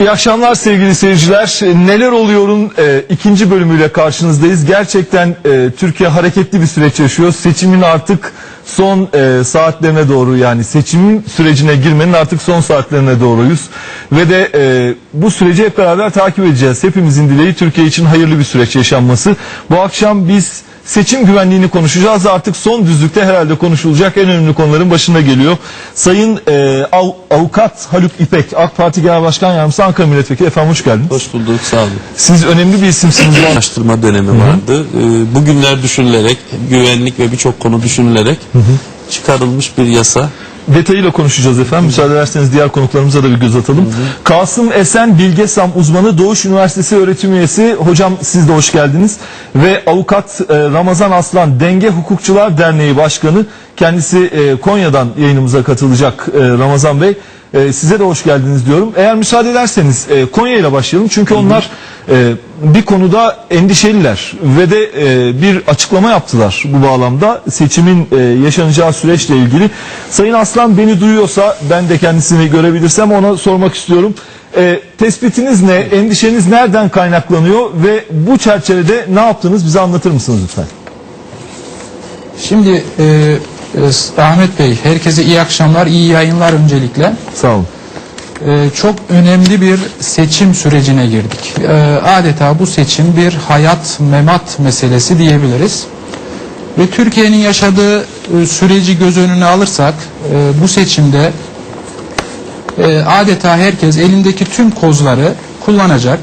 İyi akşamlar sevgili seyirciler. Neler oluyor'un e, ikinci bölümüyle karşınızdayız. Gerçekten e, Türkiye hareketli bir süreç yaşıyor. Seçimin artık son e, saatlerine doğru yani seçimin sürecine girmenin artık son saatlerine doğruyuz. Ve de e, bu süreci hep beraber takip edeceğiz. Hepimizin dileği Türkiye için hayırlı bir süreç yaşanması. Bu akşam biz seçim güvenliğini konuşacağız. Artık son düzlükte herhalde konuşulacak en önemli konuların başına geliyor. Sayın e, av, Avukat Haluk İpek, AK Parti Genel Başkan Yardımcısı Ankara Milletvekili. Efendim hoş geldiniz. Hoş bulduk, sağ olun. Siz önemli bir isimsiniz. Araştırma dönemi vardı. Ee, Bugünler düşünülerek, güvenlik ve birçok konu düşünülerek çıkarılmış bir yasa. Detayıyla konuşacağız efendim. Müsaade ederseniz diğer konuklarımıza da bir göz atalım. Kasım Esen Bilgesam uzmanı Doğuş Üniversitesi öğretim üyesi. Hocam siz de hoş geldiniz. Ve avukat e, Ramazan Aslan Denge Hukukçular Derneği Başkanı. Kendisi e, Konya'dan yayınımıza katılacak e, Ramazan Bey. Size de hoş geldiniz diyorum. Eğer müsaade ederseniz Konya ile başlayalım. Çünkü onlar e, bir konuda endişeliler ve de e, bir açıklama yaptılar bu bağlamda seçimin e, yaşanacağı süreçle ilgili. Sayın Aslan beni duyuyorsa ben de kendisini görebilirsem ona sormak istiyorum. E, tespitiniz ne? Endişeniz nereden kaynaklanıyor ve bu çerçevede ne yaptınız bize anlatır mısınız lütfen? Şimdi e, e, Ahmet Bey, herkese iyi akşamlar, iyi yayınlar öncelikle. Sağ olun. E, çok önemli bir seçim sürecine girdik. E, adeta bu seçim bir hayat memat meselesi diyebiliriz. Ve Türkiye'nin yaşadığı e, süreci göz önüne alırsak e, bu seçimde e, adeta herkes elindeki tüm kozları kullanacak.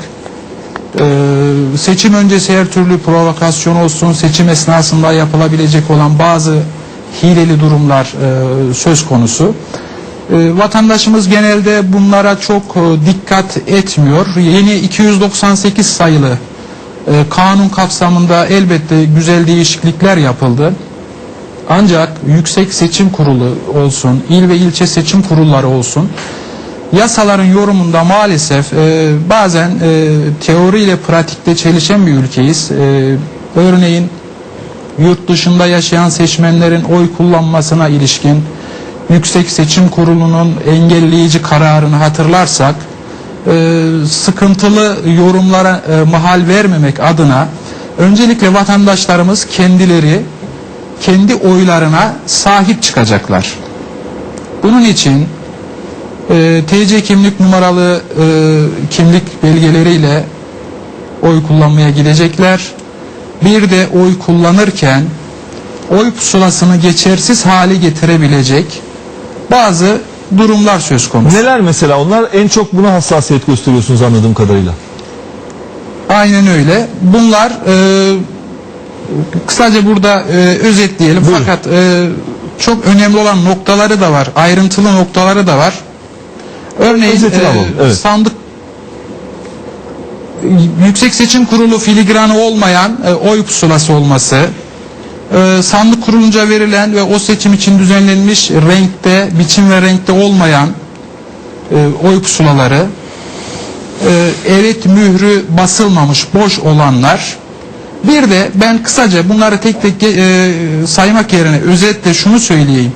Ee, seçim öncesi her türlü provokasyon olsun, seçim esnasında yapılabilecek olan bazı hileli durumlar söz konusu. E, vatandaşımız genelde bunlara çok e, dikkat etmiyor. Yeni 298 sayılı e, kanun kapsamında elbette güzel değişiklikler yapıldı. Ancak Yüksek Seçim Kurulu olsun, il ve ilçe seçim kurulları olsun, yasaların yorumunda maalesef e, bazen e, teori pratikte çelişen bir ülkeyiz. E, örneğin yurt dışında yaşayan seçmenlerin oy kullanmasına ilişkin Yüksek Seçim Kurulu'nun engelleyici kararını hatırlarsak e, sıkıntılı yorumlara e, mahal vermemek adına öncelikle vatandaşlarımız kendileri kendi oylarına sahip çıkacaklar. Bunun için e, TC kimlik numaralı e, kimlik belgeleriyle oy kullanmaya gidecekler. Bir de oy kullanırken oy pusulasını geçersiz hale getirebilecek bazı durumlar söz konusu. Neler mesela onlar en çok buna hassasiyet gösteriyorsunuz anladığım kadarıyla. Aynen öyle. Bunlar e, kısaca burada e, özetleyelim. Buyurun. Fakat e, çok önemli olan noktaları da var. Ayrıntılı noktaları da var. Örneğin Özetini e, alalım, evet. sandık Yüksek Seçim Kurulu filigranı olmayan e, oy pusulası olması, e, sandık kurulunca verilen ve o seçim için düzenlenmiş renkte, biçim ve renkte olmayan e, oy pusulaları, e, evet mührü basılmamış boş olanlar, bir de ben kısaca bunları tek tek e, saymak yerine özetle şunu söyleyeyim.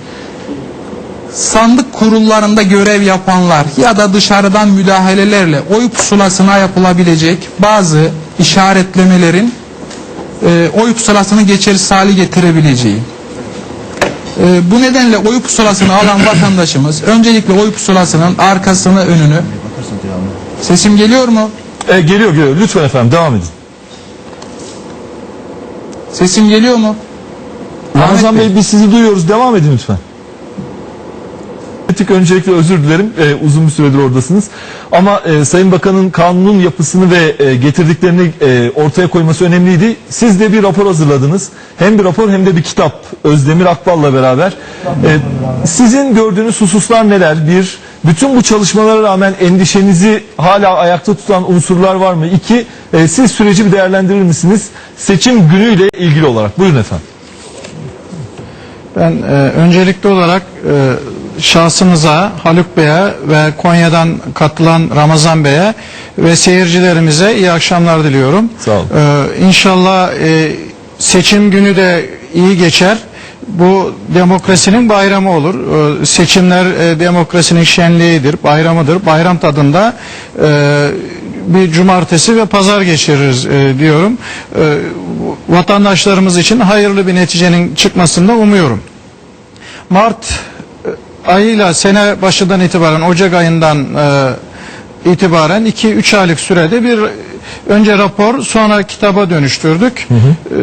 Sandık kurullarında görev yapanlar ya da dışarıdan müdahalelerle oy pusulasına yapılabilecek bazı işaretlemelerin e, oy pusulasını geçersiz hale getirebileceği. E, bu nedenle oy pusulasını alan vatandaşımız öncelikle oy pusulasının arkasını önünü sesim geliyor mu? E, geliyor geliyor lütfen efendim devam edin. Sesim geliyor mu? Ramazan Bey biz sizi duyuyoruz. Devam edin lütfen. Etik öncelikle özür dilerim. Ee, uzun bir süredir oradasınız. Ama e, Sayın Bakan'ın kanunun yapısını ve e, getirdiklerini e, ortaya koyması önemliydi. Siz de bir rapor hazırladınız. Hem bir rapor hem de bir kitap. Özdemir Akbal'la beraber. E, sizin gördüğünüz hususlar neler? Bir, bütün bu çalışmalara rağmen endişenizi hala ayakta tutan unsurlar var mı? İki, e, siz süreci bir değerlendirir misiniz? Seçim günüyle ilgili olarak. Buyurun efendim. Ben e, öncelikli olarak e, şahsınıza, Haluk Bey'e ve Konya'dan katılan Ramazan Bey'e ve seyircilerimize iyi akşamlar diliyorum. Sağ olun. E, inşallah e, seçim günü de iyi geçer bu demokrasinin bayramı olur. E, seçimler e, demokrasinin şenliğidir, bayramıdır. Bayram tadında e, bir cumartesi ve pazar geçiririz e, diyorum. E, vatandaşlarımız için hayırlı bir neticenin çıkmasını da umuyorum. Mart ayıyla sene başından itibaren Ocak ayından e, itibaren 2-3 aylık sürede bir önce rapor sonra kitaba dönüştürdük. E,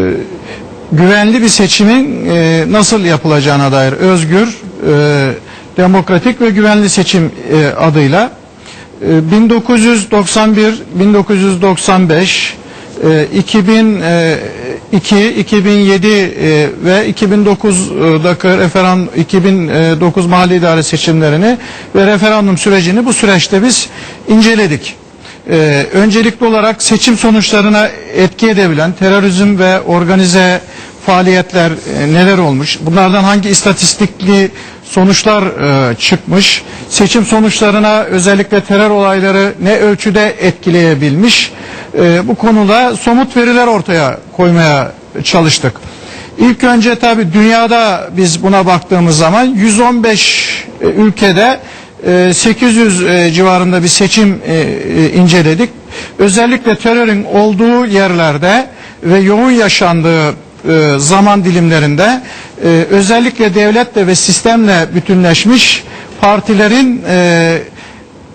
güvenli bir seçimin e, nasıl yapılacağına dair özgür, e, demokratik ve güvenli seçim e, adıyla e, 1991, 1995, e, 2002, 2007 e, ve 2009'daki referandum 2009 mahalli idare seçimlerini ve referandum sürecini bu süreçte biz inceledik. Ee, öncelikli olarak seçim sonuçlarına etki edebilen terörizm ve organize faaliyetler e, neler olmuş? Bunlardan hangi istatistikli sonuçlar e, çıkmış? Seçim sonuçlarına özellikle terör olayları ne ölçüde etkileyebilmiş? E, bu konuda somut veriler ortaya koymaya çalıştık. İlk önce tabi dünyada biz buna baktığımız zaman 115 e, ülkede e, 800 e, civarında bir seçim e, e, inceledik. Özellikle terörün olduğu yerlerde ve yoğun yaşandığı e, zaman dilimlerinde e, özellikle devletle ve sistemle bütünleşmiş partilerin e,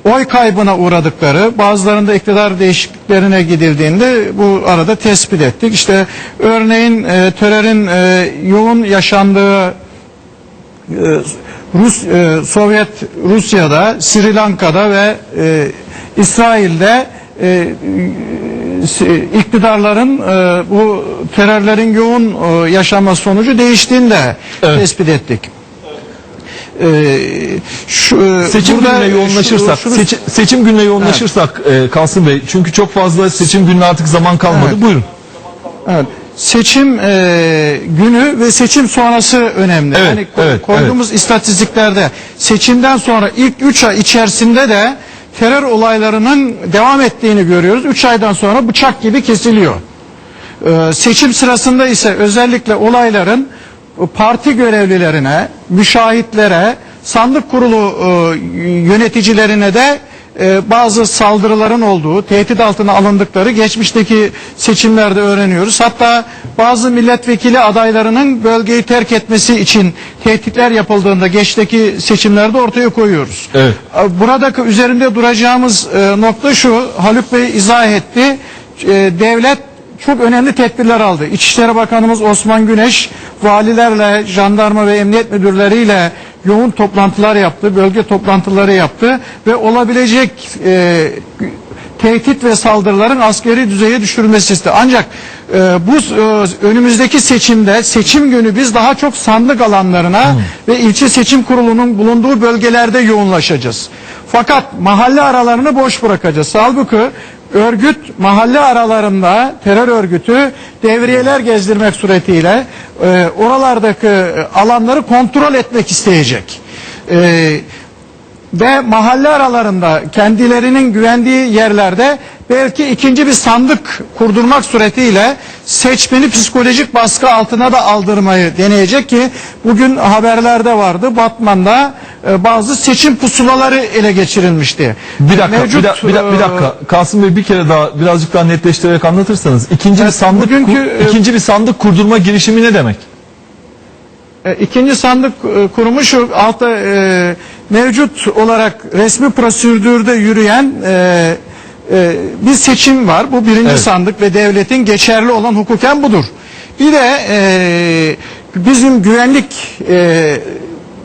oy kaybına uğradıkları, bazılarında iktidar değişikliklerine gidildiğinde bu arada tespit ettik. İşte örneğin e, terörün e, yoğun yaşandığı e, Rus e, Sovyet Rusya'da, Sri Lanka'da ve e, İsrail'de e, iktidarların e, bu terörlerin yoğun e, yaşanması sonucu değiştiğini de Evet. tespit ettik. E, şu, Seçim burada gününe yoğunlaşırsak, şu- şunu- seçi- seçim gününe yoğunlaşırsak e, Kasım Bey çünkü çok fazla seçim gününe artık zaman kalmadı. Evet. Buyurun. Evet. Seçim e, günü ve seçim sonrası önemli. Evet, yani evet, koyduğumuz istatistiklerde seçimden sonra ilk 3 ay içerisinde de terör olaylarının devam ettiğini görüyoruz. 3 aydan sonra bıçak gibi kesiliyor. E, seçim sırasında ise özellikle olayların parti görevlilerine, müşahitlere, sandık kurulu e, yöneticilerine de e, bazı saldırıların olduğu, tehdit altına alındıkları geçmişteki seçimlerde öğreniyoruz. Hatta bazı milletvekili adaylarının bölgeyi terk etmesi için tehditler yapıldığında geçteki seçimlerde ortaya koyuyoruz. Evet. E, Buradaki üzerinde duracağımız e, nokta şu, Haluk Bey izah etti. E, devlet çok önemli tedbirler aldı. İçişleri Bakanımız Osman Güneş valilerle, jandarma ve emniyet müdürleriyle yoğun toplantılar yaptı, bölge toplantıları yaptı ve olabilecek e, tehdit ve saldırıların askeri düzeye düşürülmesi istedi. Ancak e, bu e, önümüzdeki seçimde seçim günü biz daha çok sandık alanlarına ve ilçe seçim kurulunun bulunduğu bölgelerde yoğunlaşacağız. Fakat mahalle aralarını boş bırakacağız. Halbuki örgüt mahalle aralarında terör örgütü devriyeler gezdirmek suretiyle e, oralardaki e, alanları kontrol etmek isteyecek. E, ve mahalle aralarında kendilerinin güvendiği yerlerde belki ikinci bir sandık kurdurmak suretiyle seçmeni psikolojik baskı altına da aldırmayı deneyecek ki bugün haberlerde vardı Batman'da e, bazı seçim pusulaları ele geçirilmişti. Bir dakika, Mevcut, bir, da- bir, da- bir dakika. Kasım Bey bir kere daha birazcık daha netleştirerek anlatırsanız ikinci bir sandık bugünkü, e, ikinci bir sandık kurdurma girişimi ne demek? E, İkinci sandık e, kurumu şu altta e, mevcut olarak resmi prosedürde yürüyen e, e, bir seçim var. Bu birinci Evet. sandık ve devletin geçerli olan hukuken budur. Bir de e, bizim güvenlik e,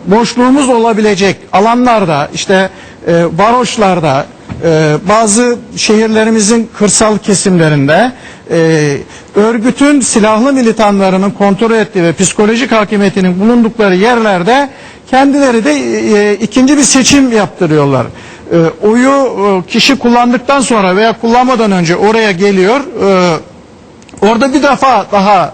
boşluğumuz olabilecek alanlarda işte e, varoşlarda e, bazı şehirlerimizin kırsal kesimlerinde e, örgütün silahlı militanlarının kontrol ettiği ve psikolojik hakimiyetinin bulundukları yerlerde kendileri de e, ikinci bir seçim yaptırıyorlar. E, oyu e, kişi kullandıktan sonra veya kullanmadan önce oraya geliyor. E, orada bir defa daha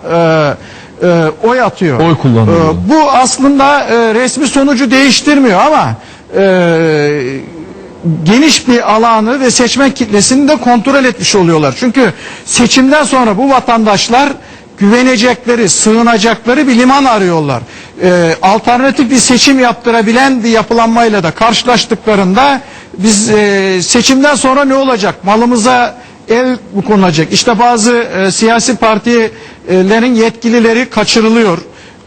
e, e, oy atıyor. Oy kullanıyor. E, bu aslında e, resmi sonucu değiştirmiyor ama e, geniş bir alanı ve seçmen kitlesini de kontrol etmiş oluyorlar. Çünkü seçimden sonra bu vatandaşlar güvenecekleri, sığınacakları bir liman arıyorlar. E, alternatif bir seçim yaptırabilen bir yapılanmayla da karşılaştıklarında biz e, seçimden sonra ne olacak? Malımıza el konulacak? İşte bazı e, siyasi partilerin yetkilileri kaçırılıyor.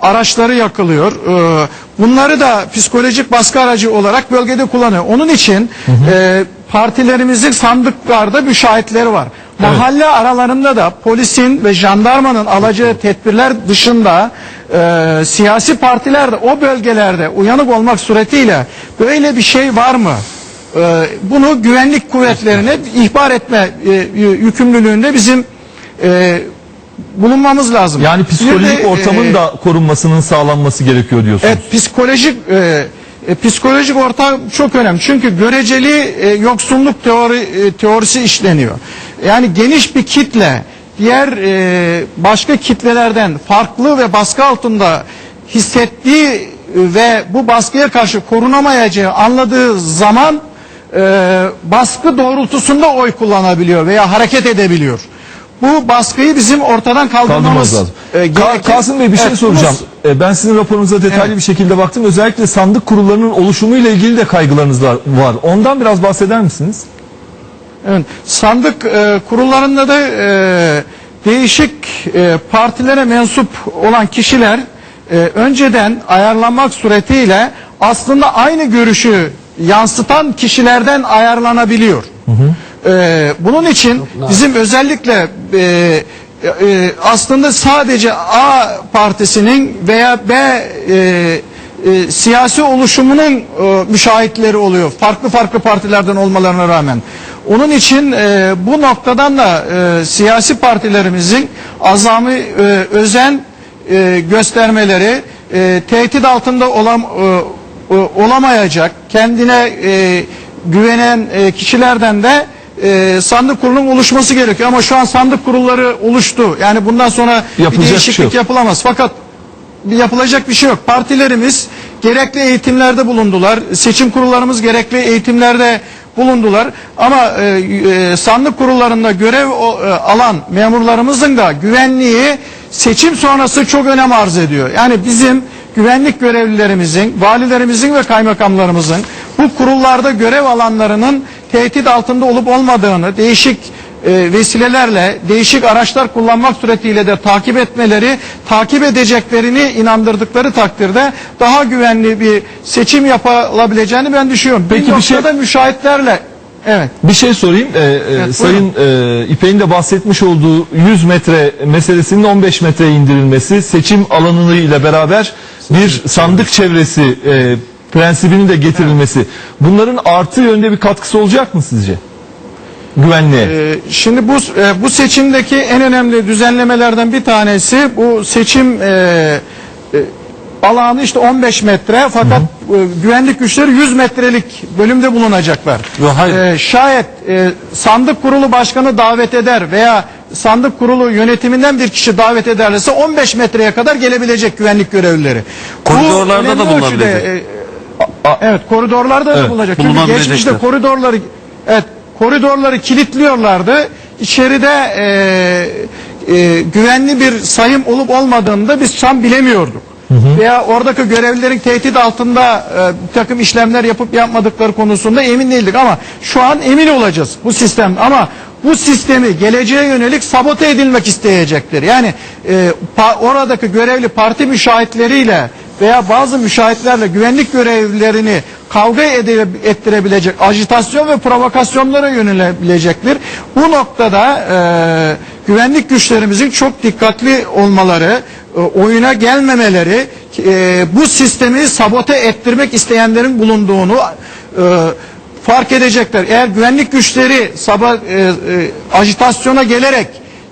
Araçları yakılıyor. E, bunları da psikolojik baskı aracı olarak bölgede kullanıyor. Onun için e, partilerimizin sandıklarda müşahitleri var. Mahalle aralarında da polisin ve jandarmanın alacağı tedbirler dışında e, siyasi partiler de o bölgelerde uyanık olmak suretiyle böyle bir şey var mı? E, bunu güvenlik kuvvetlerine ihbar etme e, yü- yükümlülüğünde bizim e, bulunmamız lazım. Yani psikolojik de, ortamın e, da korunmasının sağlanması gerekiyor diyorsunuz. Evet psikolojik e, e, psikolojik ortam çok önemli. Çünkü göreceli e, yoksunluk teori e, teorisi işleniyor. Yani geniş bir kitle diğer e, başka kitlelerden farklı ve baskı altında hissettiği e, ve bu baskıya karşı korunamayacağı anladığı zaman e, baskı doğrultusunda oy kullanabiliyor veya hareket edebiliyor. Bu baskıyı bizim ortadan kaldırmamız, lazım. e, Ka-. Kasım Bey bir şey Evet, soracağım. E, Ben sizin raporunuza detaylı Evet. bir şekilde baktım. Özellikle sandık kurullarının oluşumuyla ilgili de kaygılarınız var. Ondan biraz bahseder misiniz? Evet, sandık e, kurullarında da e, değişik e, partilere mensup olan kişiler e, önceden ayarlanmak suretiyle aslında aynı görüşü yansıtan kişilerden ayarlanabiliyor. E, bunun için bizim özellikle e, e, aslında sadece A partisinin veya B e, e, siyasi oluşumunun e, müşahitleri oluyor. Farklı farklı partilerden olmalarına rağmen. Onun için e, bu noktadan da e, siyasi partilerimizin azami e, özen e, göstermeleri e, tehdit altında olam, e, e, olamayacak kendine e, güvenen e, kişilerden de e, sandık kurulunun oluşması gerekiyor. Ama şu an sandık kurulları oluştu. Yani bundan sonra Yapılacak bir şey değişiklik yok. yapılamaz. Fakat yapılacak bir şey yok. Partilerimiz gerekli eğitimlerde bulundular. Seçim kurullarımız gerekli eğitimlerde bulundular. Ama e, e, sandık kurullarında görev o, e, alan memurlarımızın da güvenliği seçim sonrası çok önem arz ediyor. Yani bizim güvenlik görevlilerimizin, valilerimizin ve kaymakamlarımızın bu kurullarda görev alanlarının tehdit altında olup olmadığını değişik e, vesilelerle değişik araçlar kullanmak suretiyle de takip etmeleri, takip edeceklerini inandırdıkları takdirde daha güvenli bir seçim yapılabileceğini ben düşünüyorum. Peki bir bir şey- noktada müşahitlerle evet. Bir şey sorayım. Ee, Evet, Sayın e, İpek'in de bahsetmiş olduğu 100 metre meselesinin 15 metreye indirilmesi, seçim alanı ile beraber bir sandık çevresi e, prensibinin de getirilmesi. Bunların artı yönde bir katkısı olacak mı sizce? Güvenliğe. Ee, şimdi bu e, bu seçimdeki en önemli düzenlemelerden bir tanesi bu seçim e, e, alanı işte 15 metre fakat e, güvenlik güçleri 100 metrelik bölümde bulunacaklar. Hayır. Ee, şayet e, sandık kurulu başkanı davet eder veya sandık kurulu yönetiminden bir kişi davet ederlerse 15 metreye kadar gelebilecek güvenlik görevlileri. Bu Koridorlarda da önemli bulunabilecek. ölçüde, e, Evet koridorlarda da Evet, bulunacak. Çünkü bulunabilecekler. geçmişte koridorları evet koridorları kilitliyorlardı. İçeride e, e, güvenli bir sayım olup olmadığını da biz tam bilemiyorduk. Veya oradaki görevlilerin tehdit altında e, bir takım işlemler yapıp yapmadıkları konusunda emin değildik ama şu an emin olacağız bu sistem ama bu sistemi geleceğe yönelik sabote edilmek isteyecektir. Yani e, pa- oradaki görevli parti müşahitleriyle veya bazı müşahitlerle güvenlik görevlilerini kavga ettirebilecek ajitasyon ve provokasyonlara yönelebilecektir. Bu noktada e, güvenlik güçlerimizin çok dikkatli olmaları, e, oyuna gelmemeleri, e, bu sistemi sabote ettirmek isteyenlerin bulunduğunu e, fark edecekler. Eğer güvenlik güçleri sabah e, e, ajitasyona gelerek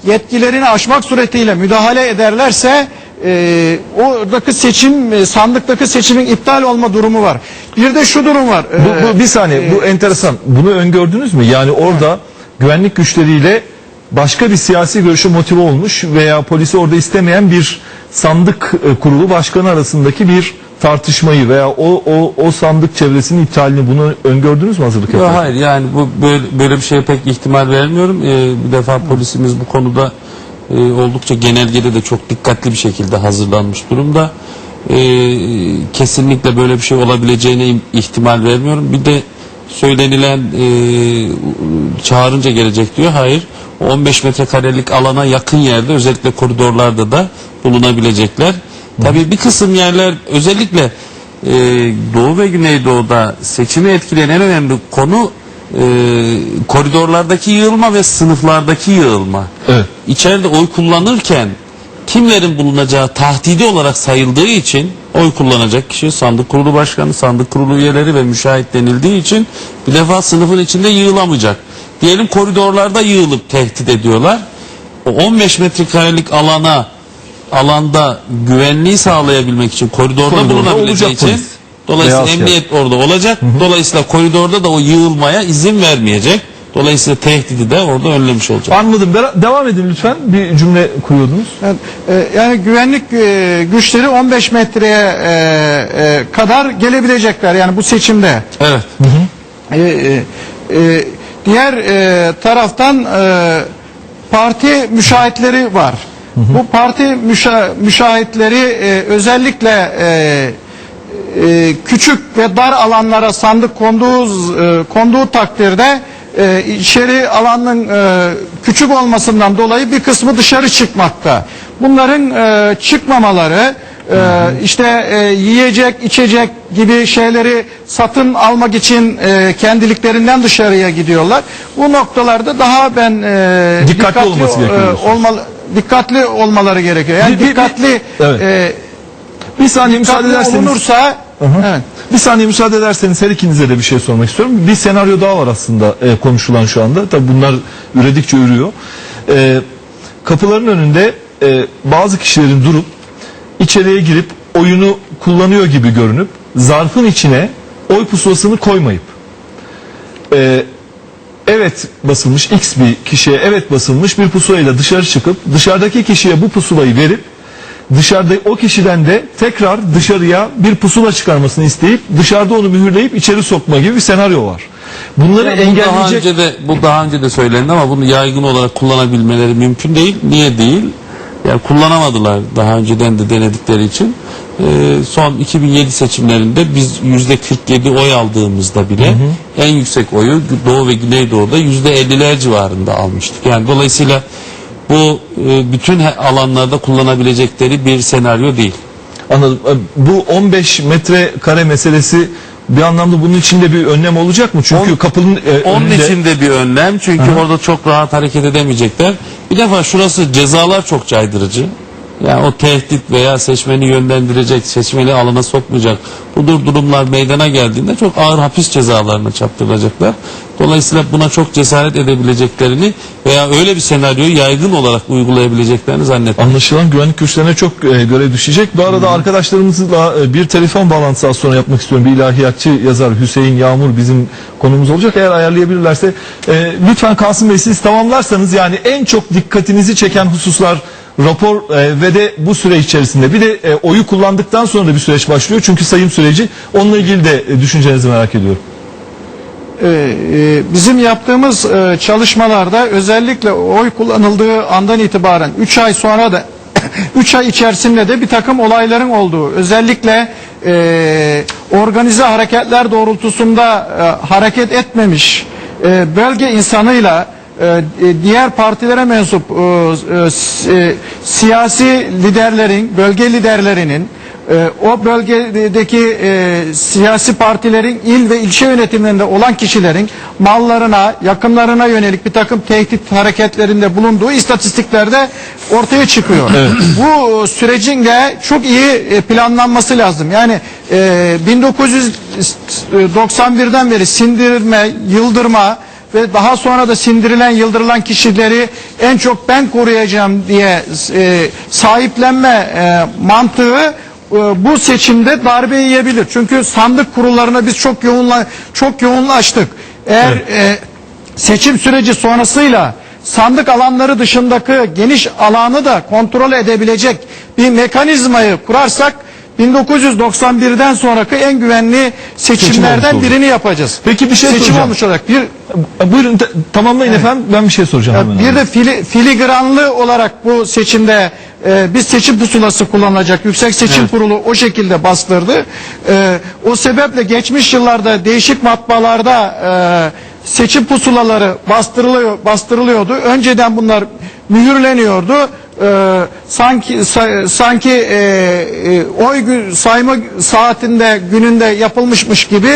yetkilerini aşmak suretiyle müdahale ederlerse e, oradaki seçim e, sandıktaki seçimin iptal olma durumu var. Bir de şu durum var. Bu, E, bu bir saniye bu enteresan. Bunu öngördünüz mü? Yani orada güvenlik güçleriyle başka bir siyasi görüşe motive olmuş veya polisi orada istemeyen bir sandık e, kurulu başkanı arasındaki bir tartışmayı veya o o o sandık çevresinin iptalini bunu öngördünüz mü hazırlık yaparken? hayır yani bu böyle, böyle bir şeye pek ihtimal vermiyorum. Ee, bir defa polisimiz bu konuda e, oldukça genelgede de çok dikkatli bir şekilde hazırlanmış durumda. E, kesinlikle böyle bir şey olabileceğine im- ihtimal vermiyorum. Bir de söylenilen e, çağırınca gelecek diyor. Hayır. O 15 metrekarelik alana yakın yerde özellikle koridorlarda da bulunabilecekler. Tabii bir kısım yerler özellikle e, Doğu ve Güneydoğu'da seçimi etkileyen en önemli konu e, koridorlardaki yığılma ve sınıflardaki yığılma. Evet. İçeride oy kullanırken kimlerin bulunacağı tahdidi olarak sayıldığı için oy kullanacak kişi sandık kurulu başkanı, sandık kurulu üyeleri ve müşahit denildiği için bir defa sınıfın içinde yığılamayacak. Diyelim koridorlarda yığılıp tehdit ediyorlar. O 15 metrekarelik alana alanda güvenliği sağlayabilmek için koridorda, Koridorda bulunabileceği için polis. Dolayısıyla emniyet orada olacak. Dolayısıyla koridorda da o yığılmaya izin vermeyecek. Dolayısıyla tehdidi de orada önlemiş olacak. Anladım. Devam edin lütfen. Bir cümle kuruyordunuz. Yani, e, yani güvenlik e, güçleri 15 metreye e, e, kadar gelebilecekler yani bu seçimde. Evet. E, e, e, diğer e, taraftan e, parti müşahitleri var. Bu parti müşa- müşahitleri e, özellikle e, e, küçük ve dar alanlara sandık konduğu e, konduğu takdirde e, içeri alanın e, küçük olmasından dolayı bir kısmı dışarı çıkmakta. Bunların e, çıkmamaları e, işte e, yiyecek, içecek gibi şeyleri satın almak için e, kendiliklerinden dışarıya gidiyorlar. Bu noktalarda daha ben e, Dikkatli olması gerekiyor e, olmalı dikkatli olmaları gerekiyor. Yani Bir- bir- bir- dikkatli Evet. e, Bir saniye müsaade dikkatli ederseniz. olunursa evet. Bir saniye müsaade ederseniz her ikinize de bir şey sormak istiyorum. Bir senaryo daha var aslında e, konuşulan şu anda. Tabii bunlar üredikçe ürüyor. E, kapıların önünde e, bazı kişilerin durup içeriye girip oyunu kullanıyor gibi görünüp zarfın içine oy pusulasını koymayıp e, evet basılmış X bir kişiye evet basılmış bir pusulayla dışarı çıkıp dışarıdaki kişiye bu pusulayı verip dışarıda o kişiden de tekrar dışarıya bir pusula çıkarmasını isteyip dışarıda onu mühürleyip içeri sokma gibi bir senaryo var. Bunları Yani bu daha engelleyecek önce de bu daha önce de söylendi ama bunu yaygın olarak kullanabilmeleri mümkün değil. Niye değil? Yani kullanamadılar daha önceden de denedikleri için. Ee, son 2007 seçimlerinde biz yüzde 47 oy aldığımızda bile en yüksek oyu Doğu ve Güneydoğu'da yüzde 50'ler civarında almıştık. Yani dolayısıyla bu e, bütün alanlarda kullanabilecekleri bir senaryo değil. Anladım. E, Bu 15 metrekare meselesi bir anlamda bunun içinde bir önlem olacak mı? Çünkü On- kapının e, Onun önünde için de bir önlem çünkü orada çok rahat hareket edemeyecekler. Bir defa şurası cezalar çok caydırıcı. Yani o tehdit veya seçmeni yönlendirecek, seçmeni alana sokmayacak. Bu dur- durumlar meydana geldiğinde çok ağır hapis cezalarına çarptırılacaklar. Dolayısıyla buna çok cesaret edebileceklerini veya öyle bir senaryoyu yaygın olarak uygulayabileceklerini zannetmiyorum. Anlaşılan güvenlik güçlerine çok e, görev düşecek. Bu arada arkadaşlarımızla e, bir telefon bağlantısı az sonra yapmak istiyorum. Bir ilahiyatçı yazar Hüseyin Yağmur bizim konumuz olacak. Eğer ayarlayabilirlerse e, lütfen Kasım Bey siz tamamlarsanız yani en çok dikkatinizi çeken hususlar rapor e, ve de bu süre içerisinde bir de e, oyu kullandıktan sonra da bir süreç başlıyor. Çünkü sayım süreci onunla ilgili de e, düşüncenizi merak ediyorum. Ee, e, bizim yaptığımız e, çalışmalarda özellikle oy kullanıldığı andan itibaren 3 ay sonra da 3 ay içerisinde de bir takım olayların olduğu özellikle e, organize hareketler doğrultusunda e, hareket etmemiş e, bölge insanıyla e, e, diğer partilere mensup e, e, e, siyasi liderlerin, bölge liderlerinin e, o bölgedeki e, siyasi partilerin il ve ilçe yönetimlerinde olan kişilerin mallarına, yakınlarına yönelik bir takım tehdit hareketlerinde bulunduğu istatistiklerde ortaya çıkıyor. Bu sürecin de çok iyi e, planlanması lazım. Yani e, 1991'den beri sindirme, yıldırma ve daha sonra da sindirilen, yıldırılan kişileri en çok ben koruyacağım diye e, sahiplenme e, mantığı e, bu seçimde darbe yiyebilir. Çünkü sandık kurullarına biz çok yoğunla çok yoğunlaştık. Eğer e, seçim süreci sonrasıyla sandık alanları dışındaki geniş alanı da kontrol edebilecek bir mekanizmayı kurarsak 1991'den sonraki en güvenli seçimlerden olmuş olur. birini yapacağız. Peki bir şey Seçim soracağım. olmuş olacak. Bir E, Buyurun te- tamamlayın efendim. Ben bir şey soracağım. hemen. Bir de fili, filigranlı olarak bu seçimde e, bir seçim pusulası kullanılacak. Yüksek Seçim Kurulu o şekilde bastırdı. E, o sebeple geçmiş yıllarda değişik matbaalarda e, seçim pusulaları bastırılıyor, bastırılıyordu. Önceden bunlar mühürleniyordu. E, sanki sa- sanki e, e, oy sayma saatinde gününde yapılmışmış gibi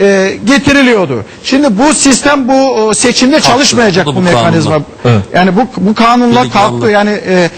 e, getiriliyordu. Şimdi bu sistem bu seçimde çalışmayacak Bu bu, mekanizma. kanunla. Evet. Yani bu bu kanunla Filigranlı. kalktı. Yani e,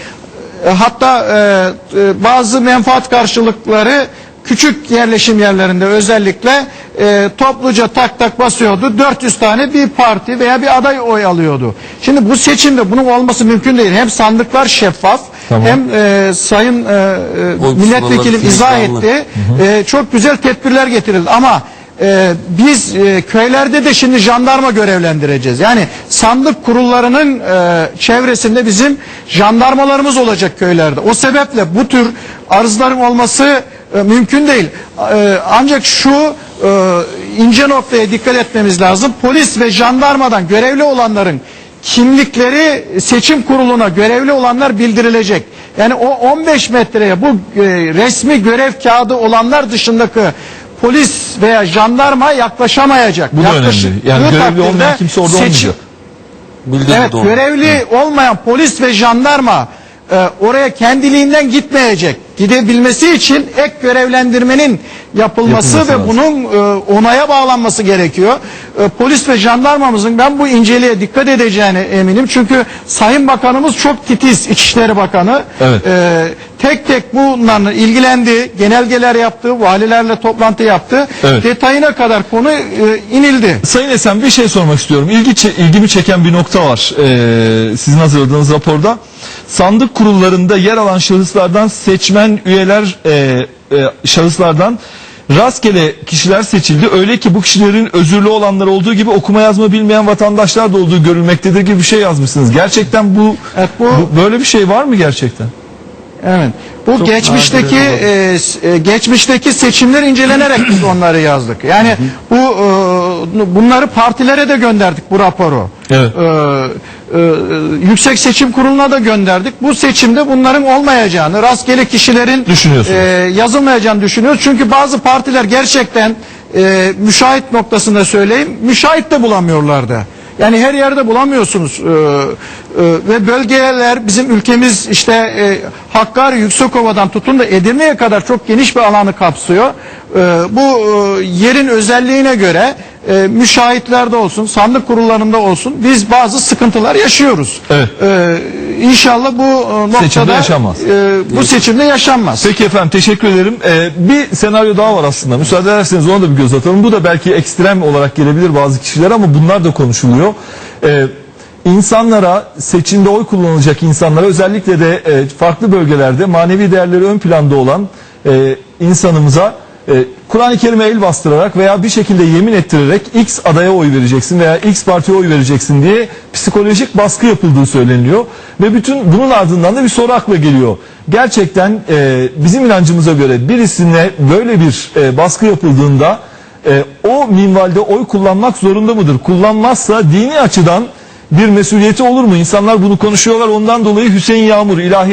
e, hatta e, e, bazı menfaat karşılıkları küçük yerleşim yerlerinde özellikle e, topluca tak tak basıyordu. 400 tane bir parti veya bir aday oy alıyordu. Şimdi bu seçimde bunun olması mümkün değil. Hem sandıklar şeffaf Tamam. hem e, sayın e, e, milletvekilim izah etti. E, çok güzel tedbirler getirildi ama e, biz e, köylerde de şimdi jandarma görevlendireceğiz. Yani sandık kurullarının e, çevresinde bizim jandarmalarımız olacak köylerde. O sebeple bu tür arızların olması mümkün değil. E, ancak şu e, ince noktaya dikkat etmemiz lazım. Polis ve jandarmadan görevli olanların kimlikleri seçim kuruluna görevli olanlar bildirilecek. Yani o 15 metreye bu e, resmi görev kağıdı olanlar dışındaki polis veya jandarma yaklaşamayacak. Bu da önemli. Yaklaşıklı Yani görevli olmayan kimse orada seçim- olmayacak. Evet görevli olmayan polis ve jandarma e, oraya kendiliğinden gitmeyecek. Gidebilmesi için ek görevlendirmenin yapılması, Yapılması ve lazım. bunun e, onaya bağlanması gerekiyor. E, polis ve jandarmamızın ben bu inceliğe dikkat edeceğine eminim. Çünkü Sayın Bakanımız çok titiz İçişleri Bakanı. Evet. E, tek tek bunlarla ilgilendi, genelgeler yaptı, valilerle toplantı yaptı. Evet. Detayına kadar konu e, inildi. Sayın Esen bir şey sormak istiyorum. İlgi, ilgimi çeken bir nokta var ee, sizin hazırladığınız raporda. Sandık kurullarında yer alan şahıslardan seçmen üyeler e, e, şahıslardan rastgele kişiler seçildi. Öyle ki bu kişilerin özürlü olanlar olduğu gibi okuma yazma bilmeyen vatandaşlar da olduğu görülmektedir gibi bir şey yazmışsınız. Gerçekten bu, Evet, bu- bu böyle bir şey var mı gerçekten? Evet. Bu Çok geçmişteki e, e, geçmişteki seçimler incelenerek biz onları yazdık. Yani bu e, bunları partilere de gönderdik bu raporu. Evet. E, e, Yüksek Seçim Kurulu'na da gönderdik. Bu seçimde bunların olmayacağını, rastgele kişilerin e, yazılmayacağını düşünüyoruz. Çünkü bazı partiler gerçekten e, müşahit noktasında söyleyeyim, müşahit de bulamıyorlardı. Yani her yerde bulamıyorsunuz. Ee, e, ve bölgeler bizim ülkemiz işte e, Hakkari, Yüksekova'dan tutun da Edirne'ye kadar çok geniş bir alanı kapsıyor. Ee, bu e, yerin özelliğine göre e, müşahitlerde olsun, sandık kurullarında olsun biz bazı sıkıntılar yaşıyoruz. Evet. Ee, inşallah bu e, noktada Seçimde yaşanmaz. e, bu seçimde yaşanmaz. Peki efendim teşekkür ederim. Ee, bir senaryo daha var aslında. Müsaade ederseniz ona da bir göz atalım. Bu da belki ekstrem olarak gelebilir bazı kişiler ama bunlar da konuşuluyor. Ee, insanlara seçimde oy kullanılacak insanlara özellikle de e, farklı bölgelerde manevi değerleri ön planda olan e, insanımıza e, Kur'an-ı Kerim'e el bastırarak veya bir şekilde yemin ettirerek X adaya oy vereceksin veya X partiye oy vereceksin diye psikolojik baskı yapıldığı söyleniliyor. Ve bütün bunun ardından da bir soru akla geliyor. Gerçekten e, bizim inancımıza göre birisine böyle bir e, baskı yapıldığında e, o minvalde oy kullanmak zorunda mıdır? Kullanmazsa dini açıdan bir mesuliyeti olur mu? İnsanlar bunu konuşuyorlar ondan dolayı Hüseyin Yağmur ilahi